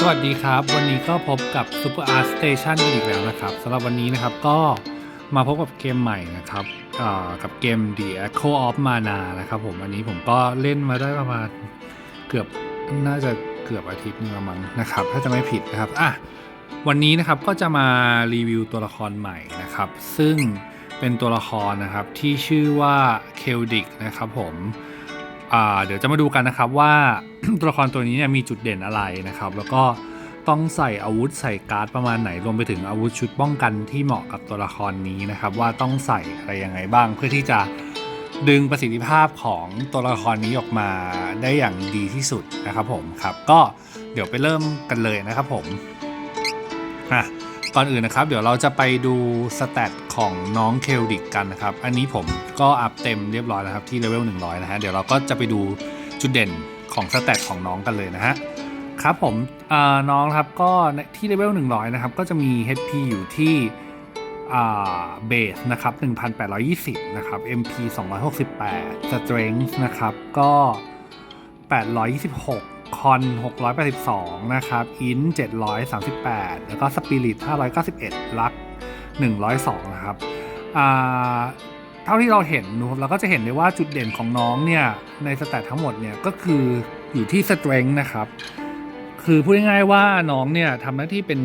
สวัสดีครับ วันนี้ก็พบกับ Super Art Station กันอีกแล้วนะครับสำหรับวันนี้นะครับก็มาพบกับเกมใหม่นะครับกับเกม The Echo of Mana นะครับผมอันนี้ผมก็เล่นมาได้ประมาณเกือบน่าจะเกือบอาทิตย์นึงละมั้งนะครับ ถ้าจะไม่ผิดนะครับอะวันนี้นะครับก็จะมารีวิวตัวละครใหม่นะครับ ซึ่งเป็นตัวละครนะครับที่ชื่อว่าเคลดิกนะครับผม เดี๋ยวจะมาดูกันนะครับว่าตัวละครตัวนี้เนี่ยมีจุดเด่นอะไรนะครับ แล้วก็ต้องใส่อาวุธใส่การ์ดประมาณไหนรวมไปถึงอาวุธชุดป้องกันที่เหมาะกับตัวละครนี้นะครับ ว่าต้องใส่อะไรยังไงบ้าง เพื่อที่จะดึงประสิทธิภาพของตัวละครนี้ออกมาได้อย่างดีที่สุดนะครับผมครับก็เดี๋ยวไปเริ่มกันเลยนะครับผมอะ ก่อนอื่นนะครับ เดี๋ยวเราจะไปดูสแตทของน้องเคลดิกกันนะครับ อันนี้ผมก็อัพเต็มเรียบร้อยแล้วครับที่เลเวล100 นะฮะ เดี๋ยวเราก็จะไปดูจุดเด่นของสแตทของน้องกันเลยนะฮะ ครับผมน้องครับก็ที่เลเวล100 นะครับ ก็จะมี HP อยู่ที่เบสนะครับ 1,820 นะครับ MP 268 Strength นะครับ ก็ 826 คอน 682 นะครับ อิน 738 แล้วก็สปิริต 591 ลัก 102 นะครับเท่าที่เราเห็นนะครับเราก็จะเห็นได้ว่าจุดเด่นของน้องเนี่ย ในสแตททั้งหมดเนี่ย ก็คืออยู่ที่ strength นะครับ คือพูดง่ายๆว่าน้องเนี่ยทำหน้าที่เป็น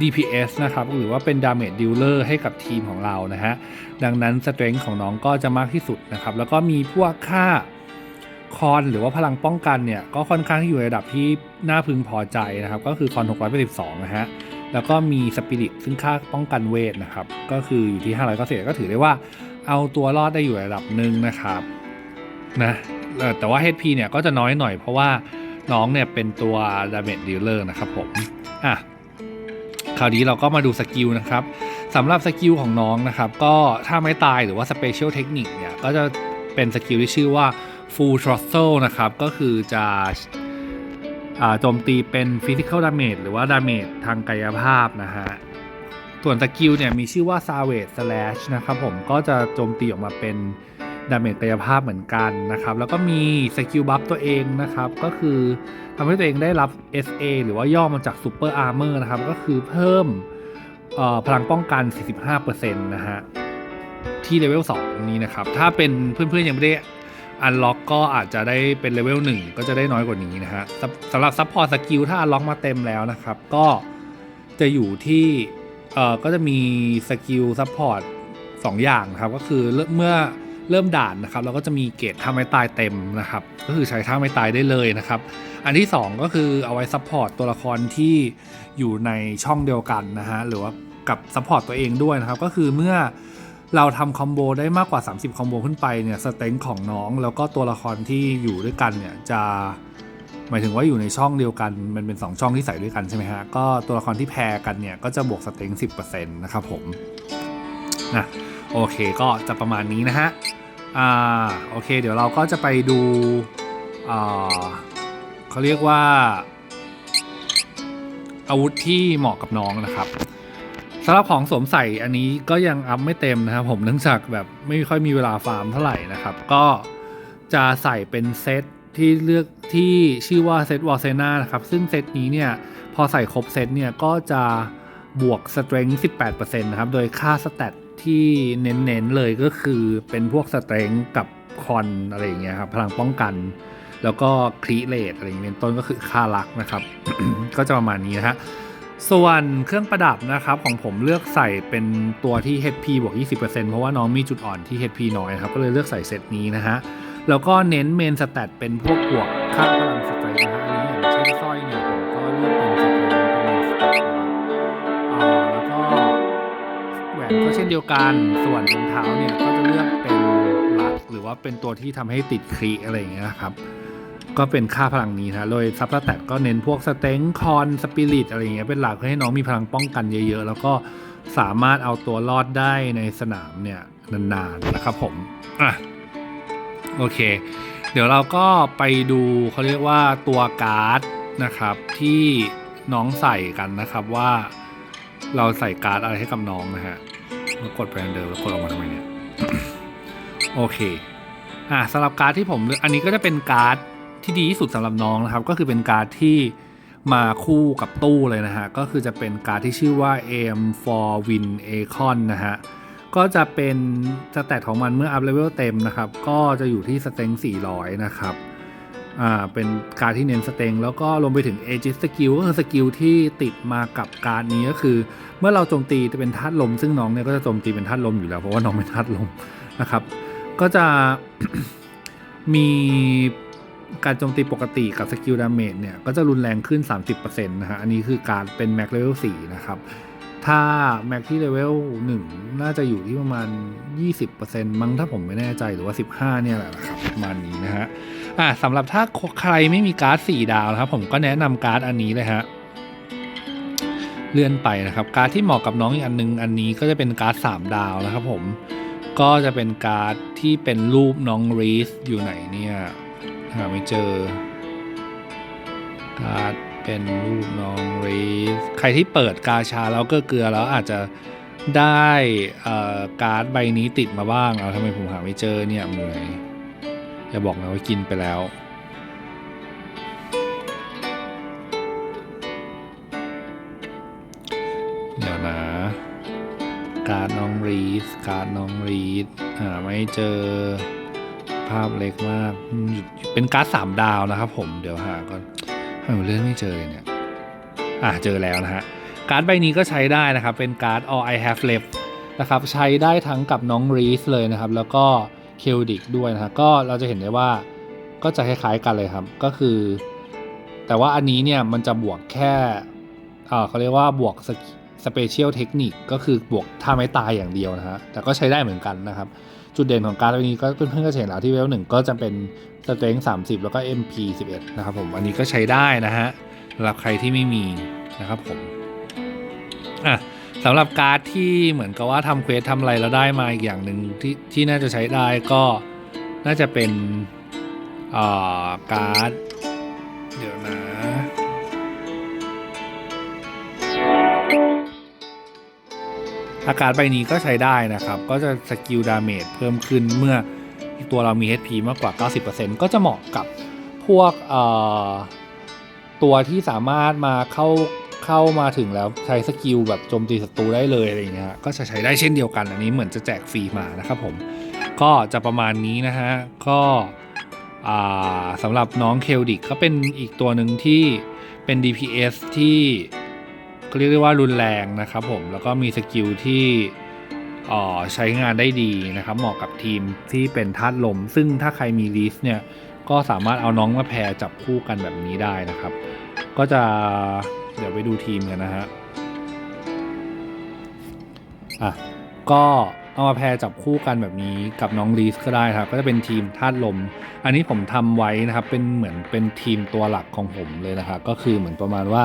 DPS นะครับ หรือว่าเป็น damage dealer ให้กับทีมของเรานะฮะ ดังนั้น strength ของน้องก็จะมากที่สุดนะครับ แล้วก็มีพวกค่า คอนหรือว่าพลังป้องกันเนี่ยก็ค่อนข้างที่อยู่ในระดับที่น่าพึงพอใจนะครับ ก็คือคอน 682 นะฮะ แล้วก็มีสปิริตซึ่งค่าป้องกันเวทนะครับ ก็คืออยู่ที่ 500ก็เศษก็ถือได้ว่าเอาตัวรอดได้อยู่ระดับหนึ่งนะครับนะแต่ว่า HP เนี่ยก็จะน้อยหน่อยเพราะว่าน้องเนี่ยเป็นตัว Damage Dealer นะครับผมอะคราวนี้เราก็มาดูสกิลนะครับสำหรับสกิลของน้องนะครับ ก็ถ้าไม่ตายหรือว่า Special Technique เนี่ยก็จะเป็นสกิลที่ชื่อว่า Full Throttle นะครับ ก็คือจะโจมตีเป็น Physical Damage หรือว่า Damage ทางกายภาพนะฮะ ส่วนสกิลเนี่ยมีชื่อว่า Savage Slash นะครับผมก็จะโจมตีออกมาเป็น Damage กายภาพเหมือนกันนะครับ แล้วก็มีสกิลบัฟตัวเองนะครับ ก็คือทำให้ตัวเองได้รับ SA หรือว่าย่อมาจาก Super Armor นะครับ ก็คือเพิ่มพลังป้องกัน 45%นะฮะ ที่เลเวล 2 นี้นะครับ ถ้าเป็นเพื่อนๆ ยังไม่ได้ อันล็อกก็อาจจะได้เป็นเลเวล1ก็จะได้น้อยกว่านี้นะฮะสำหรับซัพพอร์ตสกิลถ้าอันล็อกมาเต็มแล้วนะครับ ก็จะอยู่ที่เอ่อก็จะมีสกิลซัพพอร์ตสองอย่างนะครับ ก็คือเมื่อเริ่มด่านนะครับเราก็จะมีเกรดท่าไม้ตายเต็มนะครับ ก็คือใช้ท่าไม้ตายได้เลยนะครับ อันที่ 2 ก็คือเอาไว้ซัพพอร์ตตัวละครที่อยู่ในช่องเดียวกันนะฮะหรือว่ากับซัพพอร์ตตัวเองด้วยนะครับ ก็คือเมื่อ เราทำคอมโบได้มากกว่า 30 คอมโบขึ้นไปเนี่ยสเต็งของน้องแล้วก็ตัวละครที่อยู่ด้วยกันเนี่ยจะหมายถึงว่าอยู่ในช่องเดียวกันมันเป็น 2 ช่องที่ใส่ด้วยกันใช่ไหมฮะ ก็ตัวละครที่แพรกันเนี่ยก็จะบวกสเต็ง 10%นะครับผมนะโอเคก็จะประมาณนี้นะฮะอ่าโอเค เดี๋ยวเราก็จะไปดูอ่าเขาเรียกว่า อาวุธที่เหมาะกับน้องนะครับ สำหรับของสวมใส่อันนี้ก็ยังอัพไม่เต็มนะครับ ผมเนื่องจากแบบไม่ค่อยมีเวลาฟาร์มเท่าไหร่นะครับ ก็จะใส่เป็นเซตที่เลือกที่ชื่อว่าเซตวอลเซนานะครับ ซึ่งเซตนี้เนี่ยพอใส่ครบเซตเนี่ยก็จะบวก strength 18%นะครับ โดยค่าสแตทที่เน้นๆเลยก็คือเป็นพวก strength กับคอนอะไรอย่างเงี้ยครับพลังป้องกัน แล้วก็ครีเลตอะไรอย่างเงี้ยเป็นต้นก็คือค่าลักนะครับ ก็จะประมาณนี้นะฮะ ส่วนเครื่องประดับนะครับของผมเลือกใส่เป็นตัวที่ HP บวก 20%เพราะว่าน้องมีจุดอ่อนที่ HP น้อยครับก็เลยเลือกใส่เซตนี้นะฮะ แล้วก็เน้นเมนสแตทเป็นพวกบวกค่าพลังสเตรนนะฮะอันนี้อย่างเช่นสร้อยเนี่ยผมก็เลือกเป็นสเตรนเป็นเมนสแตทนะครับแล้วก็แหวนก็เช่นเดียวกันส่วนรองเท้าเนี่ยก็จะเลือกเป็นลักหรือว่าเป็นตัวที่ทำให้ติดครีอะไรอย่างเงี้ยนะครับ ก็เป็นค่าพลังนี้นะโดยซับสแตทก็เน้นพวกสเต็งคอนสปิริตอะไรอย่างเงี้ยเป็นหลักเพื่อให้น้องมีพลังป้องกันเยอะๆ แล้วก็สามารถเอาตัวรอดได้ในสนามเนี่ยนานๆนะครับผมอะโอเค เดี๋ยวเราก็ไปดูเขาเรียกว่าตัวการ์ดนะครับที่น้องใส่กันนะครับว่าเราใส่การ์ดอะไรให้กับน้องนะฮะแล้วกดไปอันเดิมแล้วกดออกมาทำไมเนี่ยโอเคอ่าสำหรับการ์ดที่ผมเลือกอันนี้ก็จะเป็นการ์ด ที่ดีที่สุดสำหรับน้องนะครับ ก็คือเป็นการ์ดที่มาคู่กับตู้เลยนะฮะ ก็คือจะเป็นการ์ดที่ชื่อว่า AM for Win Acon นะฮะ ก็จะเป็นสแตทของมันเมื่ออัพเลเวลเต็มนะครับ ก็จะอยู่ที่สเต็ง400 นะครับอ่าเป็นการดที่เน้นสเต็งแล้วก็รวมไปถึง Aegis Skill ก็คือสกิลที่ติดมากับการดนี้ก็คือ เมื่อเราโจมตีจะเป็นธาตุลม ซึ่งน้องเนี่ยก็จะโจมตีเป็นธาตุลมอยู่แล้วเพราะว่าน้องเป็นธาตุลมนะครับ ก็จะมี การโจมตีปกติกับสกิลดาเมจเนี่ย ก็จะรุนแรงขึ้น 30%นะฮะ อันนี้คือการเป็นแม็กเลเวล4นะครับ ถ้าแม็กที่เลเวล1 น่าจะอยู่ที่ประมาณ 20%มั้งถ้าผมไม่แน่ใจหรือว่า 15 เนี่ยแหละนะครับประมาณนี้นะฮะอะสำหรับถ้าใครไม่มีการ์ด 4 ดาวนะครับ ผมก็แนะนำการ์ดอันนี้เลยฮะเลื่อนไปนะครับ การ์ดที่เหมาะกับน้องอีกอันนึง อันนี้ก็จะเป็นการ์ด 3 ดาวนะครับผมก็จะเป็นการ์ดที่เป็นรูปน้องรีสอยู่ไหนเนี่ย หาไม่เจอการ์ดเป็นรูปน้องรีสใครที่เปิดกาชาแล้วก็เกลือแล้วอาจจะได้การ์ดใบนี้ติดมาบ้างเอาทำไมผมหาไม่เจอเนี่ยมือไหนอย่าบอกนะว่ากินไปแล้วเดี๋ยวนะการ์ดน้องรีสการ์ดน้องรีสหาไม่เจอ ภาพเล็กมาก เป็นการ์ดสามดาวนะครับผมเดี๋ยวหาก่อนทำไมเลื่อนไม่เจอเลยเนี่ยอะเจอแล้วนะฮะการ์ดใบนี้ก็ใช้ได้นะครับ เป็นการ์ด all I have left นะครับใช้ได้ทั้งกับน้องรีสเลยนะครับ แล้วก็เคลดิกด้วยนะฮะก็เราจะเห็นได้ว่าก็จะคล้ายๆกันเลยครับ ก็คือ แต่ว่าอันนี้เนี่ยมันจะบวกแค่อ่อเขาเรียกว่าบวกสเปเชียลเทคนิคก็คือบวกท่าไม้ตายอย่างเดียวนะฮะแต่ก็ใช้ได้เหมือนกันนะครับ จุดเด่นของการ์ดใบนี้ก็เพื่อนๆก็เห็นแล้วที่เวลหนึ่งก็จะเป็นสเตรนท์สามสิบแล้วก็ MP 11 นะครับผม อันนี้ก็ใช้ได้นะฮะสำหรับใครที่ไม่มีนะครับผมอะสำหรับการ์ดที่เหมือนกับว่าทำเควสทำอะไรแล้วได้มาอีกอย่างหนึ่งที่ที่น่าจะใช้ได้ก็น่าจะเป็นอ่าการ์ดเดี๋ยวนะ อาการใบนี้ก็ใช้ได้นะครับ ก็จะสกิลดาเมจเพิ่มขึ้นเมื่อตัวเรามี HP มากกว่า 90%ก็จะเหมาะกับพวกตัวที่สามารถมาเข้าเข้ามาถึงแล้วใช้สกิลแบบโจมตีศัตรูได้เลยอะไรอย่างเงี้ยก็จะใช้ได้เช่นเดียวกัน อันนี้เหมือนจะแจกฟรีมานะครับผม ก็จะประมาณนี้นะฮะ ก็สำหรับน้องเคลดิกก็เป็นอีกตัวหนึ่งที่เป็น DPS ที่ เรียกได้ว่ารุนแรงนะครับผมแล้วก็มีสกิลที่ใช้งานได้ดีนะครับ เหมาะกับทีมที่เป็นธาตุลม ซึ่งถ้าใครมีลิสเนี่ยก็สามารถเอาน้องมาแพรจับคู่กันแบบนี้ได้นะครับ ก็จะเดี๋ยวไปดูทีมกันนะฮะอะก็เอามาแพรจับคู่กันแบบนี้กับน้องลีสก็ได้ครับ ก็จะเป็นทีมธาตุลม อันนี้ผมทำไว้นะครับเป็นเหมือนเป็นทีมตัวหลักของผมเลยนะครับก็คือเหมือนประมาณว่า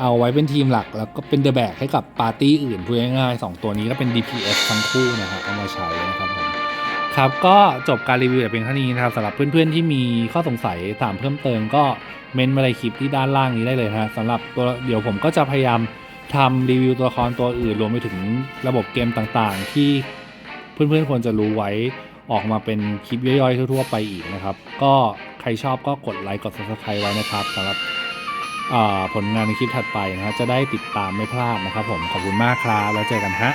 เอาไว้เป็นทีมหลัก แล้วก็เป็นเดอะแบกให้กับปาร์ตี้อื่นพูดง่ายๆสองตัวนี้ก็เป็น DPS ทั้งคู่นะครับเอามาใช้นะครับผมครับก็จบการรีวิวแต่เพียงเท่านี้นะครับสำหรับเพื่อนๆที่มีข้อสงสัยถามเพิ่มเติมก็เมนมาในคลิปที่ด้านล่างนี้ได้เลยนะสำหรับตัวเดี๋ยวผมก็จะพยายามทำรีวิวตัวละครตัวอื่นรวมไปถึงระบบเกมต่างๆ ที่เพื่อนๆควรจะรู้ไว้ออกมาเป็นคลิปย่อยๆทั่วๆไปอีกนะครับ ก็ใครชอบก็กดไลค์กด subscribe ไว้นะครับสำหรับ ผลงานในคลิปถัดไปนะจะได้ติดตามไม่พลาดนะครับผมขอบคุณมากครับแล้วเจอกันฮะ